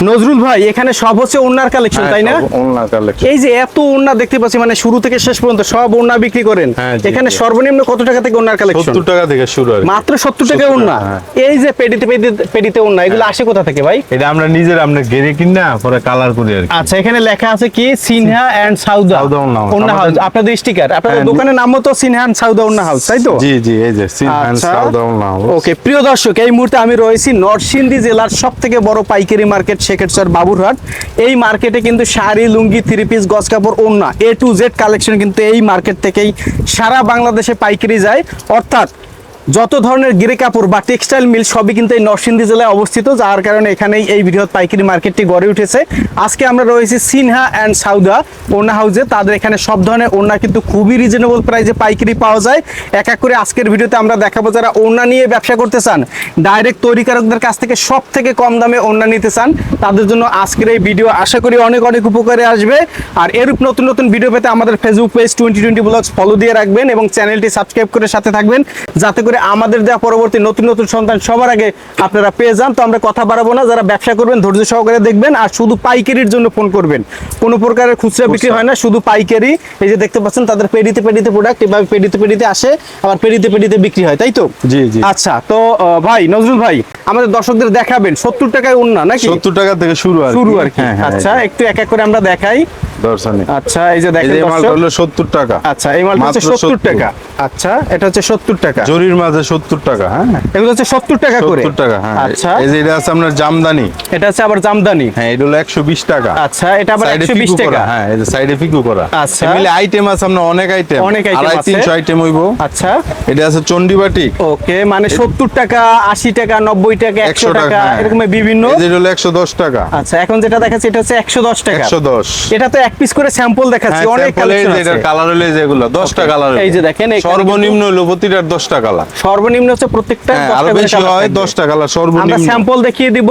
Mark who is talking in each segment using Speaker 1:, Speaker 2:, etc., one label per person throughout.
Speaker 1: নজরুল ভাই এখানে সব হচ্ছে ওনার কালেকশন তাই না?
Speaker 2: ওনার কালেকশন
Speaker 1: এই যে এত ওন্না দেখতে পাচ্ছি মানে শুরু থেকে শেষ পর্যন্ত সব ওন্না বিক্রি করেন।
Speaker 2: হ্যাঁ,
Speaker 1: এখানে সর্বনিম্ন কত টাকা থেকে ওনার কালেকশন
Speaker 2: সত্তর টাকা থেকে শুরু আর কি।
Speaker 1: মাত্র সত্তর টাকা
Speaker 2: 70
Speaker 1: ওন্না
Speaker 2: হ্যাঁ।
Speaker 1: এই যে পেডিতে পেডিতে ওন্না এগুলো আসে কোথা থেকে ভাই?
Speaker 2: এটা আমরা নিজের আমরা গেরে কিনা পরে কালার করি আর
Speaker 1: আচ্ছা এখানে লেখা আছে কি? সিনহা এন্ড সাউদা।
Speaker 2: সাউদা house।
Speaker 1: ওন্না হাউস আপনাদের স্টিকার আপনাদের
Speaker 2: হ্যাঁ,
Speaker 1: দোকানের নামও তো সিনহা এন্ড সাউদা ওন্না হাউস তাই তো?
Speaker 2: জি জি এই যে সিন হ্যান্ড
Speaker 1: আচ্ছা।
Speaker 2: সাউদা ওনা
Speaker 1: ওকে প্রিয় দর্শক এই মুহূর্তে আমি রয়েছি নরসিংদী জেলার সব থেকে বড় পাইকারি মার্কেট শেখেরচর বাবুরহাট। এই মার্কেটে কিন্তু শাড়ি, লুঙ্গি থ্রি পিস গজ কাপড়, ওড়না এ টু জেড কালেকশন কিন্তু এই মার্কেট থেকেই সারা বাংলাদেশে পাইকারি যায়। অর্থাৎ যত ধরনের গিরে কাপড় বা টেক্সটাইল মিল সবই কিন্তু এই নরসিংদী জেলায় অবস্থিত, যার কারণে এখানেই এই বৃহৎ পাইকারি মার্কেটটি গড়ে উঠেছে। আজকে আমরা রয়েছি সিনহা অ্যান্ড সাউদা ওড়না হাউসে তাদের এখানে সব ধরনের ওড়না কিন্তু খুবই রিজনেবল প্রাইসে পাইকারি পাওয়া যায়। এক এক করে আজকের ভিডিওতে আমরা দেখাবো যারা ওড়না নিয়ে ব্যবসা করতে চান ডাইরেক্ট তৈরিকারকদের কাছ থেকে সব থেকে কম দামে ওড়না নিতে চান, তাদের জন্য আজকের এই ভিডিও আশা করি অনেক অনেক উপকারে আসবে। আর এরূপ নতুন নতুন ভিডিও পেতে আমাদের Facebook page twenty twenty blogs follow দিয়ে রাখবেন এবং চ্যানেলটি সাবস্ক্রাইব করে সাথে থাকবেন, যাতে করে আমাদের দেওয়া পরবর্তী নতুন নতুন সন্তান সবার আগে আপনারা পেয়ে যান। তো আমরা কথা বাড়াবো না যারা ব্যবসা করবেন ধৈর্য সহকারে দেখবেন আর শুধু পাইকারির জন্য ফোন করবেন। কোনো প্রকারের খুচরা বিক্রি হয় না শুধু পাইকারি। এই যে দেখতে পাচ্ছেন তাদের পেডিতে পেডিতে প্রোডাক্ট এভাবে পেডিতে পেডিতে আসে আবার পেডিতে পেডিতে বিক্রি হয় তাই তো?
Speaker 2: জি জি।
Speaker 1: আচ্ছা তো ভাই নজরুল ভাই আমাদের দর্শকদের দেখাবেন সত্তর টাকায় উন্না নাকি?
Speaker 2: সত্তর টাকা থেকে শুরু আর
Speaker 1: শুরু আর কি।
Speaker 2: হ্যাঁ হ্যাঁ
Speaker 1: আচ্ছা একটু এক এক করে আমরা দেখাই।
Speaker 2: দর্শনে।
Speaker 1: আচ্ছা এই যে দেখেন
Speaker 2: মালটা। হলো সত্তর টাকা।
Speaker 1: আচ্ছা এই মালটা হচ্ছে সত্তর
Speaker 2: 70
Speaker 1: টাকা। আচ্ছা এটা হচ্ছে সত্তর টাকা।
Speaker 2: জরির সত্তর টাকা হ্যাঁ?
Speaker 1: এগুলো হচ্ছে সত্তর টাকা করে।
Speaker 2: টাকা হ্যাঁ।
Speaker 1: আচ্ছা।
Speaker 2: এই যে এটা আছে আপনার জামদানি।
Speaker 1: এটা হচ্ছে আবার জামদানি।
Speaker 2: হ্যাঁ এটা হলো একশো বিশ টাকা।
Speaker 1: আচ্ছা এটা আবার
Speaker 2: সাইডে
Speaker 1: একশো বিশ
Speaker 2: ফিকু
Speaker 1: টাকা।
Speaker 2: হ্যাঁ এই যে সাইডে করা।
Speaker 1: আচ্ছা।
Speaker 2: এমনি আইটেম আছে আপনার অনেক আইটেম
Speaker 1: অনেক
Speaker 2: আড়াই
Speaker 1: আছে।
Speaker 2: তিনশো আইটেম হইব।
Speaker 1: আচ্ছা।
Speaker 2: এটা আছে চন্ডিবাটি
Speaker 1: ওকে মানে সত্তর টাকা আশি টাকা নব্বই টাকা একশো
Speaker 2: 100 টাকা, হ্যাঁ।
Speaker 1: এরকম বিভিন্ন।
Speaker 2: এই যে হলো একশো দশ টাকা।
Speaker 1: আচ্ছা এখন যেটা দেখাচ্ছি এটা হচ্ছে একশো দশ টাকা।
Speaker 2: একশো দশ।
Speaker 1: এটা তো এক পিস করে স্যাম্পল দেখাচ্ছি
Speaker 2: হ্যাঁ,
Speaker 1: অনেক কালেকশন আছে।
Speaker 2: কালার হলে যেগুলো দশটা কালার
Speaker 1: এই যে দেখেন
Speaker 2: সর্বনিম্ন হলো প্রতিটার দশটা কালার
Speaker 1: সর্বনিম্ন হচ্ছে প্রত্যেকটা
Speaker 2: হ্যাঁ
Speaker 1: 10 আরও
Speaker 2: বেশি হয়
Speaker 1: থাকবে।
Speaker 2: দশটা কালার
Speaker 1: আমরা স্যাম্পল দেখিয়ে দিব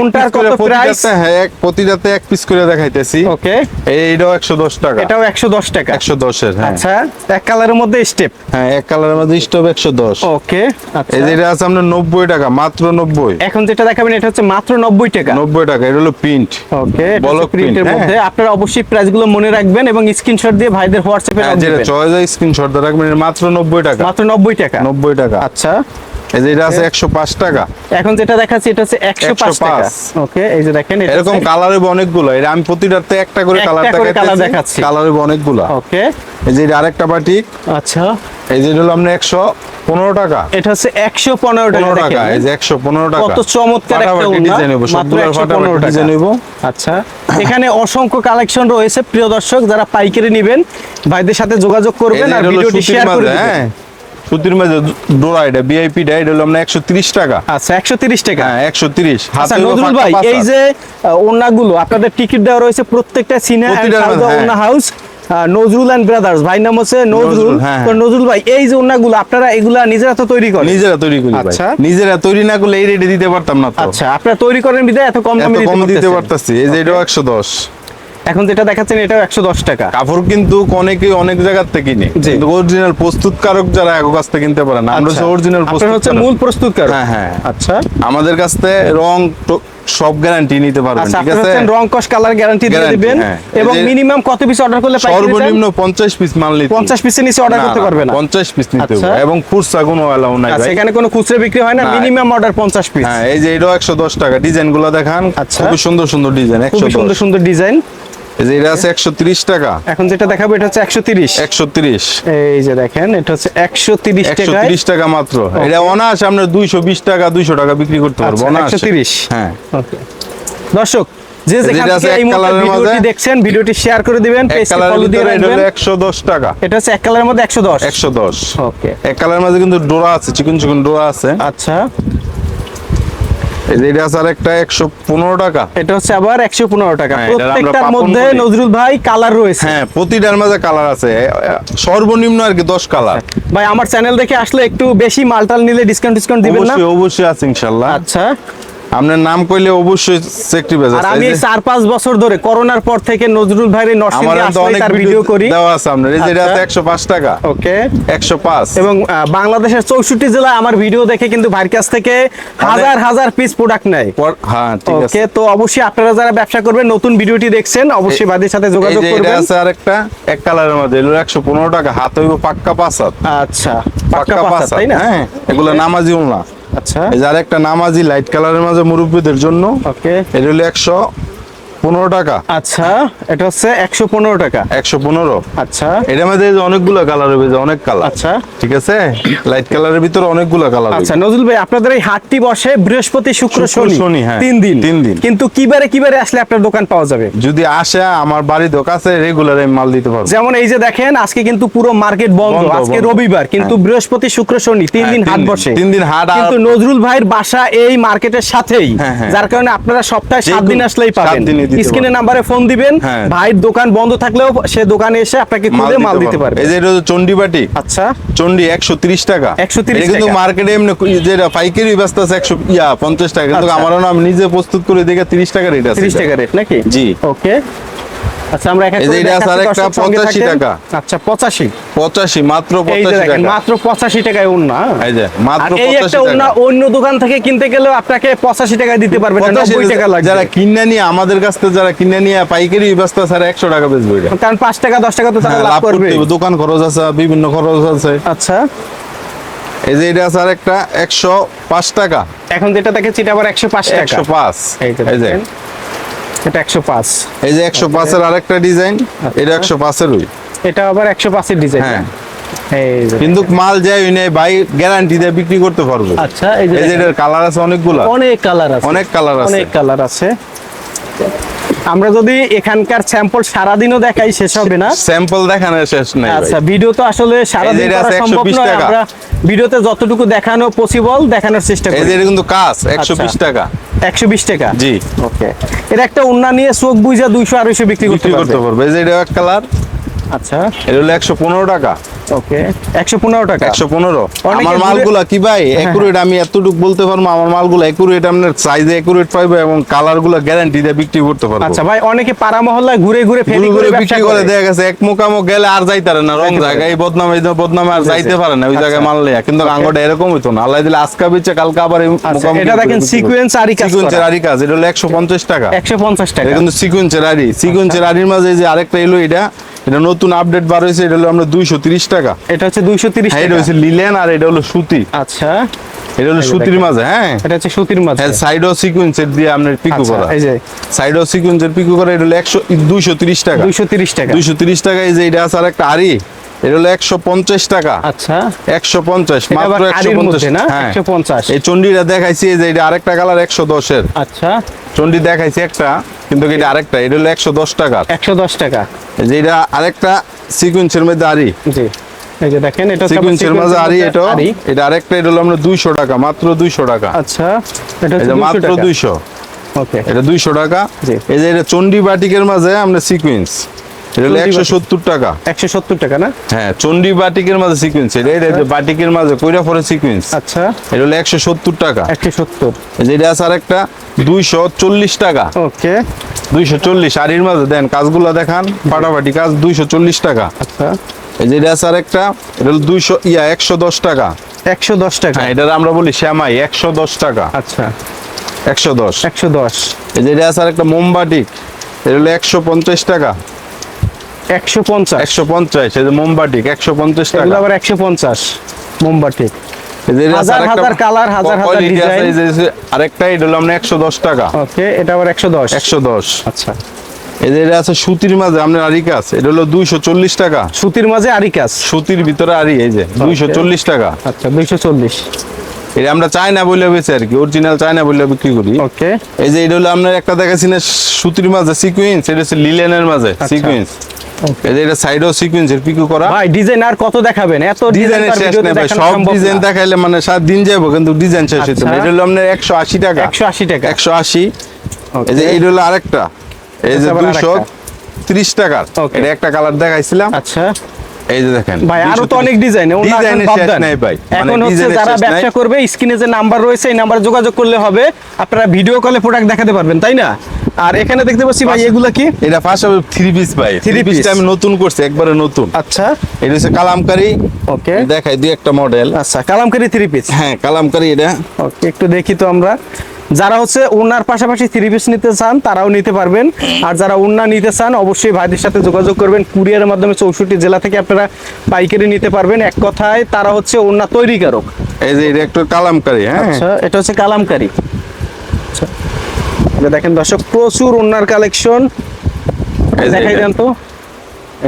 Speaker 1: কোনটার কত প্রাইস
Speaker 2: হ্যাঁ এক প্রতিটাতে এক পিস করে দেখাইতেছি।
Speaker 1: ওকে
Speaker 2: এইটাও একশো দশ টাকা।
Speaker 1: এটাও একশো দশ টাকা।
Speaker 2: একশো দশের হ্যাঁ।
Speaker 1: আচ্ছা এক কালারের মধ্যে স্টেপ
Speaker 2: হ্যাঁ এক কালারের মধ্যে একশো দশ।
Speaker 1: ওকে আচ্ছা।
Speaker 2: এই যে এটা আছে আপনার নব্বই টাকা মাত্র নব্বই।
Speaker 1: এখন যেটা দেখাবেন এটা হচ্ছে মাত্র নব্বই টাকা।
Speaker 2: নব্বই টাকা এটা হলো প্রিন্ট
Speaker 1: ওকে
Speaker 2: বলক
Speaker 1: প্রিন্টের
Speaker 2: print, হ্যাঁ।
Speaker 1: মধ্যে। আপনারা অবশ্যই প্রাইসগুলো মনে রাখবেন এবং স্ক্রিনশট দিয়ে ভাইদের হোয়াটসঅ্যাপে
Speaker 2: হ্যাঁ যেটা চয়েস স্ক্রিনশট দিয়ে রাখবেন মাত্র নব্বই টাকা।
Speaker 1: মাত্র নব্বই টাকা।
Speaker 2: নব্বই টাকা।
Speaker 1: আচ্ছা।
Speaker 2: এই যে এটা আছে একশো পাঁচ টাকা।
Speaker 1: এখন যেটা দেখাচ্ছি এটা হচ্ছে একশো পাঁচ টাকা। ওকে এই যে দেখেন
Speaker 2: এরকম কালার হবে অনেকগুলো। এটা আমি প্রতিটাতে একটা করে কালার দেখাচ্ছি
Speaker 1: দেখাচ্ছি।
Speaker 2: কালার হবে অনেকগুলো।
Speaker 1: ওকে।
Speaker 2: এই যে আরেকটা বাটিক
Speaker 1: আচ্ছা।
Speaker 2: এই যে হলো আপনার একশো পনেরো টাকা।
Speaker 1: এটা হচ্ছে একশো পনেরো টাকা
Speaker 2: টাকা। এই যে একশো পনেরো টাকা।
Speaker 1: কত চমৎকার একটা
Speaker 2: ডিজাইন হইব
Speaker 1: মাত্র
Speaker 2: সবগুলো
Speaker 1: 115
Speaker 2: ফাটাফাটি ডিজাইন হইব।
Speaker 1: আচ্ছা। এখানে অসংখ্য কালেকশন রয়েছে প্রিয় দর্শক যারা পাইকারি নেবেন ভাইদের সাথে যোগাযোগ করবেন আর ভিডিওটি শেয়ার করে দিবেন।
Speaker 2: হ্যাঁ। সুতির মাঝে ডোরা এটা বিআইপি ডা এটা হলো একশো তিরিশ টাকা।
Speaker 1: আচ্ছা একশো তিরিশ টাকা?
Speaker 2: হ্যাঁ একশো তিরিশ।
Speaker 1: আচ্ছা নজরুল ভাই এই যে আহ, ওড়নাগুলো আপনাদের টিকিট দেওয়া রয়েছে প্রত্যেকটা সিনে
Speaker 2: প্রতিটার মধ্যে, হ্যাঁ।
Speaker 1: ওড়না হাউস নজরুল অ্যান্ড ব্রাদার্স ভাই নাম হচ্ছে নজরুল
Speaker 2: নজরুল, হ্যাঁ,
Speaker 1: তো
Speaker 2: হ্যাঁ।
Speaker 1: নজরুল ভাই এই যে ওড়নাগুলো আপনারা এগুলা নিজেরা তো তৈরি করেন?
Speaker 2: নিজেরা তৈরি করি ভাই।
Speaker 1: আচ্ছা।
Speaker 2: নিজেরা তৈরি না করলে এই রেটে দিতে পারতাম না তো।
Speaker 1: আচ্ছা আপনারা তৈরি করেন বিদায় এত কম দামে
Speaker 2: দিতে। পারতাছি। এই যে একশো দশ।
Speaker 1: এখন যেটা দেখাচ্ছেন এটাও একশো দশ টাকা।
Speaker 2: কাপড় কিন্তু অনেকে অনেক জায়গার থেকে কিনে। কিন্তু অরিজিনাল প্রস্তুতকারক যারা এক কাছ থেকে কিনতে পারে না আমরা
Speaker 1: আচ্ছা।
Speaker 2: অরিজিনাল
Speaker 1: আপনারা হচ্ছে মূল প্রস্তুতকার
Speaker 2: হ্যাঁ হ্যাঁ।
Speaker 1: আচ্ছা।
Speaker 2: আমাদের কাছ থেকে রং সব গ্যারান্টি নিতে পারবেন
Speaker 1: আচ্ছা
Speaker 2: ঠিক আছে?
Speaker 1: রং কস কালার গ্যারান্টি দিয়ে দিবেন
Speaker 2: হ্যাঁ।
Speaker 1: এবং মিনিমাম কত পিস অর্ডার করলে
Speaker 2: সর্বনিম্ন পঞ্চাশ পিস মাল নিতে
Speaker 1: পঞ্চাশ পিসের নিচে অর্ডার করতে পারবে না।
Speaker 2: পঞ্চাশ পিস নিতে
Speaker 1: আচ্ছা।
Speaker 2: হবে এবং খুচরা কোনো নাই
Speaker 1: আচ্ছা
Speaker 2: ভাই।
Speaker 1: এখানে কোনো খুচরা বিক্রি হয় না। মিনিমাম অর্ডার পঞ্চাশ পিস
Speaker 2: হ্যাঁ এই যে একশো দশ টাকা। ডিজাইনগুলো দেখান।
Speaker 1: আচ্ছা।
Speaker 2: খুবই সুন্দর সুন্দর ডিজাইন একশো
Speaker 1: খুবই সুন্দর সুন্দর ডিজাইন
Speaker 2: এই যে এটা আছে একশো তিরিশ টাকা।
Speaker 1: এখন যেটা দেখাবো এটা হচ্ছে একশো তিরিশ।
Speaker 2: একশো তিরিশ।
Speaker 1: এই যে দেখেন এটা হচ্ছে একশো তিরিশ
Speaker 2: একশো
Speaker 1: টাকায়
Speaker 2: তিরিশ টাকা মাত্র। এটা অনায়াসে আমরা দুইশো বিশ টাকা দুইশো টাকা বিক্রি করতে পারব
Speaker 1: আচ্ছা,
Speaker 2: অনায়াসে।
Speaker 1: 130
Speaker 2: হ্যাঁ।
Speaker 1: ওকে দর্শক যে যেখান থেকে এই ভিডিওটি দেখছেন ভিডিওটি শেয়ার করে দিবেন পেজটি ফলো দিয়ে রাখবেন
Speaker 2: হলো একশো দশ টাকা।
Speaker 1: এটা হচ্ছে এক কালারের মধ্যে একশো দশ।
Speaker 2: একশো দশ।
Speaker 1: ওকে
Speaker 2: এক কালারের মধ্যে কিন্তু ডোরা আছে চিকন চিকন ডোরা আছে।
Speaker 1: আচ্ছা।
Speaker 2: এটা আছে আরেকটা একশো পনেরো টাকা।
Speaker 1: এটা হচ্ছে আবার একশো পনেরো টাকা।
Speaker 2: হ্যাঁ,
Speaker 1: প্রত্যেকটার মধ্যে। নজরুল ভাই কালার রয়েছে।
Speaker 2: হ্যাঁ প্রতিটার কালার আছে। সর্বনিম্ন আর কি দশ কালার।
Speaker 1: ভাই আমার চ্যানেল দেখে আসলে একটু বেশি মালটাল নিলে ডিসকাউন্ট ডিসকাউন্ট দিবেন না?
Speaker 2: অবশ্যই অবশ্যই আছে ইনশাল্লাহ।
Speaker 1: আচ্ছা।
Speaker 2: আপনার নাম কইলে অবশ্যই সেক্টরি বেজ
Speaker 1: আর আমি এই চার পাঁচ বছর ধরে করোনার পর থেকে নজরুল নরসিংদী আসলে তার
Speaker 2: ভিডিও
Speaker 1: করি।
Speaker 2: দেওয়া আছে আপনার। এই যে এটা
Speaker 1: আচ্ছা।
Speaker 2: একশো পাঁচ টাকা।
Speaker 1: ওকে।
Speaker 2: একশো পাঁচ।
Speaker 1: এবং বাংলাদেশের চৌষট্টি জেলায় আমার ভিডিও দেখে কিন্তু ভাইয়ের কাছ থেকে হাজার হাজার পিস প্রোডাক্ট নেয়।
Speaker 2: হ্যাঁ ঠিক আছে।
Speaker 1: ওকে তো অবশ্যই আপনারা যারা ব্যবসা করবেন নতুন ভিডিওটি দেখছেন অবশ্যই ভাইদের সাথে যোগাযোগ
Speaker 2: যে এটা আছে আরেকটা এক কালারের মধ্যে। এগুলো একশো পনেরো টাকা হাত হইব পাক্কা পাঁচ হাত।
Speaker 1: আচ্ছা পাক্কা পাঁচ তাই না?
Speaker 2: হ্যাঁ এগুলো নামাজি না।
Speaker 1: আচ্ছা।
Speaker 2: এই যে আরেকটা নামাজি লাইট কালারের মাঝে মুরব্বীদের জন্য।
Speaker 1: ওকে
Speaker 2: এটা হলো একশো পনেরো টাকা।
Speaker 1: আচ্ছা এটা হচ্ছে একশো পনেরো টাকা।
Speaker 2: একশো পনেরো।
Speaker 1: আচ্ছা।
Speaker 2: এটার মধ্যে অনেকগুলো কালার হবে অনেক কালার
Speaker 1: আচ্ছা।
Speaker 2: ঠিক আছে? লাইট কালারের ভিতরে অনেকগুলো কালার
Speaker 1: আচ্ছা নজরুল ভাই আপনাদের এই হাটটি বসে বৃহস্পতি
Speaker 2: শুক্র
Speaker 1: শনি।
Speaker 2: শনি, হ্যাঁ।
Speaker 1: তিন দিন।
Speaker 2: তিন দিন।
Speaker 1: কিন্তু কিবারে কিবারে আসলে আপনার দোকান পাওয়া যাবে?
Speaker 2: যদি আসে আমার বাড়ি দোকানে রেগুলার আমি মাল দিতে পারব।
Speaker 1: যেমন এই যে দেখেন আজকে কিন্তু পুরো মার্কেট বন্ধ। আজকে রবিবার কিন্তু বৃহস্পতি শুক্র শনি তিন
Speaker 2: হ্যাঁ,
Speaker 1: দিন হাট বসে।
Speaker 2: তিন দিন হাট
Speaker 1: কিন্তু নজরুল ভাইয়ের বাসা এই মার্কেটের সাথেই।
Speaker 2: হ্যাঁ, হ্যাঁ।
Speaker 1: যার কারণে আপনারা সপ্তাহে সাত দিন আসলেই পাবেন। স্ক্রিনে নাম্বারে ফোন দিবেন
Speaker 2: হ্যাঁ।
Speaker 1: ভাইয়ের দোকান বন্ধ থাকলেও সে দোকানে এসে আপনাকে খুলে মাল দিতে পারবে।
Speaker 2: এই যে এটা চন্ডিবাটি
Speaker 1: আচ্ছা।
Speaker 2: চন্ডি একশো তিরিশ টাকা।
Speaker 1: 130
Speaker 2: এটা কিন্তু মার্কেটে এমনি যেটা পাইকারি ব্যস্ত আছে একশো ইয়া পঞ্চাশ টাকা। কিন্তু
Speaker 1: আচ্ছা।
Speaker 2: আমারও আমি নিজে প্রস্তুত করে দেখে তিরিশ টাকা রেট আছে
Speaker 1: তিরিশ
Speaker 2: এটা।
Speaker 1: টাকা রেট নাকি?
Speaker 2: জি।
Speaker 1: ওকে। আচ্ছা আমরা
Speaker 2: এটা 85 টাকা।
Speaker 1: আচ্ছা
Speaker 2: মাত্র টাকা।
Speaker 1: মাত্র পঁচাশি টাকায় ওন্না
Speaker 2: এই যে
Speaker 1: আর
Speaker 2: মাত্র
Speaker 1: এই একটা ওন্না অন্য দোকান থেকে কিনতে গেলেও আপনাকে পঁচাশি টাকায় দিতে পারবেন না, টাকা লাগবে।
Speaker 2: যারা কিনে নিয়ে আমাদের কাছ থেকে যারা কিনে নিয়ে পাইকারি আছে আর একশো টাকা বেচবো এটা।
Speaker 1: কারণ পাঁচ টাকা দশ টাকা তো তারা
Speaker 2: হ্যাঁ,
Speaker 1: লাভ করবে
Speaker 2: দোকান খরচ আছে বিভিন্ন খরচ আছে।
Speaker 1: আচ্ছা।
Speaker 2: এই যে এটা আছে আরেকটা একশো পাঁচ টাকা।
Speaker 1: এখন যেটা দেখেছি এটা আবার একশো পাঁচ টাকা।
Speaker 2: একশো পাঁচ।
Speaker 1: এই যে এটা একশো পাঁচ।
Speaker 2: এই যে একশো পাঁচের আরেকটা ডিজাইন এটা একশো পাঁচেরই।
Speaker 1: এটা আবার একশো পাঁচের ডিজাইন।
Speaker 2: হ্যাঁ। কিন্তু মাল নেই ভাই গ্যারান্টি দিয়ে বিক্রি করতে পারব।
Speaker 1: আচ্ছা এই যে দেখেন,
Speaker 2: এটার কালার আছে অনেকগুলা।
Speaker 1: অনেক কালার আছে।
Speaker 2: অনেক কালার আছে।
Speaker 1: অনেক কালার আছে। আমরা যদি এখানকার স্যাম্পল সারাদিনও দেখাই শেষ হবে না।
Speaker 2: স্যাম্পল দেখানোর শেষ নাই
Speaker 1: আচ্ছা ভিডিও তো আসলে সারাদিন করা সম্ভব
Speaker 2: 120
Speaker 1: নয়। আমরা ভিডিওতে যতটুকু দেখানো পসিবল দেখানোর চেষ্টা করি
Speaker 2: এই যে কিন্তু কাজ একশো বিশ
Speaker 1: আচ্ছা।
Speaker 2: টাকা।
Speaker 1: একশো বিশ টাকা?
Speaker 2: জি।
Speaker 1: ওকে। এটা একটা উন্না নিয়ে চোখ বুঝা দুইশো আড়াইশো বিক্রি করতে পারবে।
Speaker 2: এই যে এটা এক কালার।
Speaker 1: আচ্ছা।
Speaker 2: এটা হলো একশো পনেরো টাকা।
Speaker 1: ওকে একশো পনেরো টাকা।
Speaker 2: একশো পনেরো।
Speaker 1: অনেকে
Speaker 2: আমার মালগুলা কি ভাই? একুরেট আমি এতটুকু বলতে পারব আমার মালগুলো একুরেট আপনার সাইজে একুরেট পাইবে এবং কালার গ্যারান্টি দিয়ে বিক্রি করতে পারব।
Speaker 1: আচ্ছা ভাই অনেকে পাড়া মহল্লায় ঘুরে ঘুরে ফেরি করে
Speaker 2: বিক্রি করে
Speaker 1: করে।
Speaker 2: দেখা গেছে এক মোকামো গেলে আর যাইতে পারে না রং জায়গায়। বদনাম এই বদনাম আর যাইতে পারে না ওই জায়গায় মাল নেই কিন্তু আঙ্গটা এরকম হইতো না। আল্লাহ দিলে আজকা বিচ্ছে কালকে আবার
Speaker 1: আচ্ছা, এটা দেখেন সিকোয়েন্স আরি কাজ
Speaker 2: সিকুয়েন্সের আরি কাজ এটা হলো একশো পঞ্চাশ টাকা।
Speaker 1: একশো পঞ্চাশ টাকা।
Speaker 2: এটা কিন্তু সিকুয়েন্সের আরি সিকুয়েন্সের আরির মাঝে যে আরেকটা এলো এটা এটা নতুন আপডেট বার হয়েছে এটা হলো আমরা দুইশো তিরিশ টাকা।
Speaker 1: এটা হচ্ছে দুইশো তিরিশ
Speaker 2: হ্যাঁ এটা হচ্ছে লিলেন আর এটা হলো সুতি।
Speaker 1: আচ্ছা।
Speaker 2: এটা হলো সুতির মাঝে হ্যাঁ।
Speaker 1: এটা হচ্ছে সুতির মাঝে।
Speaker 2: হ্যাঁ সিকুয়েন্সের দিয়ে আপনার পিকু
Speaker 1: আচ্ছা,
Speaker 2: করা।
Speaker 1: এই যে।
Speaker 2: সিকুয়েন্সের পিকু করা এটা হলো একশো দুইশো তিরিশ টাকা।
Speaker 1: দুইশো তিরিশ টাকা।
Speaker 2: দুইশো তিরিশ টাকা এই যে এটা আছে আর একটা আরি এটা হলো একশো পঞ্চাশ টাকা।
Speaker 1: আচ্ছা।
Speaker 2: একশো পঞ্চাশ মাত্র একশো পঞ্চাশ।
Speaker 1: না?
Speaker 2: হ্যাঁ।
Speaker 1: 150
Speaker 2: এই চন্ডিটা দেখাইছি এই যে এটা আরেকটা কালার একশো দশের।
Speaker 1: আচ্ছা।
Speaker 2: চন্ডি দেখাইছে একটা কিন্তু এটা আরেকটা এটা হলো একশো দশ টাকা।
Speaker 1: একশো দশ টাকা।
Speaker 2: যে এটা আরেকটা সিকুয়েন্সের মধ্যে আরি
Speaker 1: জি এই যে দেখেন এটা
Speaker 2: সিকুয়েন্সের মাঝে আরি এটা। এটা আরেকটা এটা হলো আমরা দুইশো টাকা মাত্র দুইশো টাকা।
Speaker 1: আচ্ছা এটা
Speaker 2: মাত্র
Speaker 1: 200
Speaker 2: দুইশো।
Speaker 1: ওকে।
Speaker 2: এটা দুইশো টাকা।
Speaker 1: জি।
Speaker 2: এই যে এটা চন্ডি বাটিকের মাঝে আমরা সিকুয়েন্স। টাকা।
Speaker 1: একশো সত্তর টাকা না?
Speaker 2: হ্যাঁ চন্ডি বাটিকের মাঝে সিকুয়েন্স বাটিকের মাঝে কইরা পরে সিকুয়েন্স
Speaker 1: আচ্ছা।
Speaker 2: এটা হলো একশো সত্তর টাকা।
Speaker 1: একশো সত্তর।
Speaker 2: এই যে এটা আছে আরেকটা দুইশো চল্লিশ টাকা।
Speaker 1: ওকে।
Speaker 2: দুইশো চল্লিশ শাড়ির মাঝে দেন কাজগুলো দেখান ফাটাফাটি কাজ দুইশো চল্লিশ টাকা।
Speaker 1: আচ্ছা।
Speaker 2: এই যে এটা আছে আরেকটা এটা হলো দুইশো ইয়া একশো দশ টাকা।
Speaker 1: একশো দশ টাকা।
Speaker 2: হ্যাঁ এটা আমরা বলি শ্যামাই একশো দশ টাকা।
Speaker 1: আচ্ছা।
Speaker 2: একশো দশ।
Speaker 1: একশো দশ।
Speaker 2: এই যে আরেকটা মোমবাটিক এটা হলো একশো পঞ্চাশ টাকা।
Speaker 1: একশো পঞ্চাশ।
Speaker 2: একশো পঞ্চাশ এই যে মোমবাটিক একশো পঞ্চাশ টাকা।
Speaker 1: আবার একশো পঞ্চাশ হাজার হাজার colour, হাজার হাজার
Speaker 2: যে আরেকটা এটা হলো আমরা একশো দশ টাকা।
Speaker 1: ওকে এটা আবার একশো দশ।
Speaker 2: একশো দশ।
Speaker 1: আচ্ছা।
Speaker 2: এটা আছে সুতির মাঝে আপনার আরিকা আছে এটা হলো দুইশো চল্লিশ টাকা।
Speaker 1: সুতির মাঝে আরি কাজ
Speaker 2: সুতির ভিতরে আরি এই যে দুইশো চল্লিশ টাকা।
Speaker 1: আচ্ছা দুইশো চল্লিশ।
Speaker 2: এটা আমরা চায়না বলে বেছে আর কি অরিজিনাল চায়না বলে বিক্রি করি।
Speaker 1: ওকে।
Speaker 2: এই যে এটা হলো আপনার একটা দেখাচ্ছি না সুতির মাঝে সিকুয়েন্স এটা হচ্ছে লিলেনের মাঝে
Speaker 1: আচ্ছা।
Speaker 2: সিকুয়েন্স. এই যে এটা সাইডও সিকোয়েন্সের পিকো করা।
Speaker 1: ভাই ডিজাইন আর কত দেখাবেন? এত ডিজাইন
Speaker 2: ডিজাইনের শেষ নেই ভাই সব ডিজাইন দেখাইলে মানে সাত দিন যাব কিন্তু ডিজাইন শেষ হইতো না
Speaker 1: আচ্ছা।
Speaker 2: এটা হলো আপনার একশো আশি টাকা।
Speaker 1: একশো আশি টাকা।
Speaker 2: একশো আশি। এই যে. এটা হলো আরেকটা। এই যে
Speaker 1: এটা আবার
Speaker 2: দুইশো ত্রিশ টাকার।
Speaker 1: Okay.
Speaker 2: এটা একটা কালার দেখাইছিলাম।
Speaker 1: আচ্ছা।
Speaker 2: এই যে দেখেন
Speaker 1: ভাই আরও তো অনেক ডিজাইন
Speaker 2: ডিজাইনের শেষ নাই ভাই
Speaker 1: এখন
Speaker 2: মানে
Speaker 1: হচ্ছে যারা ব্যবসা করবে স্ক্রিনে যে নাম্বার রয়েছে এই নাম্বারে যোগাযোগ করলে হবে। আপনারা ভিডিও কলে প্রোডাক্ট দেখাতে পারবেন তাই না? আর এখানে দেখতে পাচ্ছি ভাই এগুলা কি?
Speaker 2: এটা ফার্স্ট থ্রি পিস ভাই। থ্রি। পিসটা আমি নতুন করছি একবারে নতুন।
Speaker 1: আচ্ছা।
Speaker 2: এটা হচ্ছে কালামকারি।
Speaker 1: ওকে
Speaker 2: দেখাই দুই একটা মডেল
Speaker 1: আচ্ছা কালামকারি থ্রি পিস
Speaker 2: হ্যাঁ কালামকারি এটা।
Speaker 1: ওকে একটু দেখি তো আমরা। যারা হচ্ছে ওনার পাশাপাশি থ্রি পিস নিতে চান তারাও নিতে পারবেন। আর যারা ওনা নিতে চান অবশ্যই ভাইদের সাথে যোগাযোগ করবেন। কুরিয়ারের মাধ্যমে চৌষট্টি জেলা থেকে আপনারা পাইকারি নিতে পারবেন। এক কথায় তারা হচ্ছে ওনা তৈরিকারক।
Speaker 2: এই যে এটা একটু কালামকারি হ্যাঁ?
Speaker 1: আচ্ছা এটা হচ্ছে কালামকারি। আচ্ছা দেখেন দর্শক প্রচুর ওনার কালেকশন দেখাই দেন তো।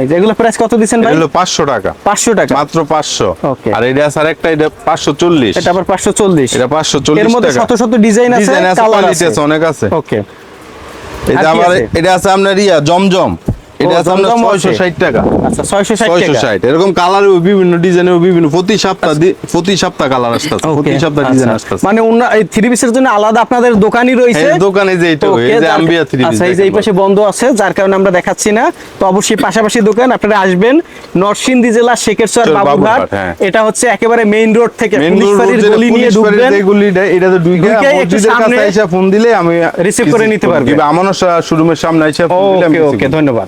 Speaker 1: এই যে এগুলো প্রাইস কত
Speaker 2: দিবেন
Speaker 1: ভাই?
Speaker 2: এগুলো পাঁচশো টাকা।
Speaker 1: পাঁচশো টাকা।
Speaker 2: মাত্র পাঁচশো।
Speaker 1: Okay.
Speaker 2: আর এটা আছে আরেকটা এটা পাঁচশো চল্লিশ।
Speaker 1: এটা আবার পাঁচশো চল্লিশ।
Speaker 2: এটা পাঁচশো
Speaker 1: এর
Speaker 2: চল্লিশ
Speaker 1: মধ্যে শত শত ডিজাইন আছে কালার আছে
Speaker 2: অনেক আছে।
Speaker 1: ওকে
Speaker 2: এটা আবার এটা আছে আপনার ইয়া জমজম। এটা আছে আপনার
Speaker 1: জমজম
Speaker 2: ছয়শো
Speaker 1: আছে।
Speaker 2: ষাট টাকা।
Speaker 1: আচ্ছা ছয়শো ষাট
Speaker 2: ছয়শো
Speaker 1: টাকা
Speaker 2: ষাট। এরকম কালারেও বিভিন্ন ডিজাইনেও বিভিন্ন প্রতি সপ্তাহ প্রতি সপ্তাহ কালার আসতেছে প্রতি সপ্তাহ ডিজাইন
Speaker 1: আচ্ছা। মানে এই থ্রি পিসের জন্য আলাদা আপনাদের দোকানই রয়েছে?
Speaker 2: দোকানে যে এটা এই যে আম্বিয়া থ্রি
Speaker 1: আচ্ছা এই যে এই পাশে বন্ধ আছে যার কারণে আমরা দেখাচ্ছি না। তো অবশ্যই পাশাপাশি দোকান আপনারা আসবেন। নরসিংদী জেলা শেখেরচর বাবুঘাট
Speaker 2: হ্যাঁ।
Speaker 1: এটা হচ্ছে একেবারে মেইন রোড থেকে গলি নিয়ে ঢুকবেন।
Speaker 2: এটা তো দুই
Speaker 1: ঢুকে
Speaker 2: মসজিদের কাছে এসে ফোন দিলে আমি
Speaker 1: receive করে নিতে পারবে।
Speaker 2: আমানো শোরুমের সামনে এসে ফোন দিলে আমি
Speaker 1: ওকে। ধন্যবাদ।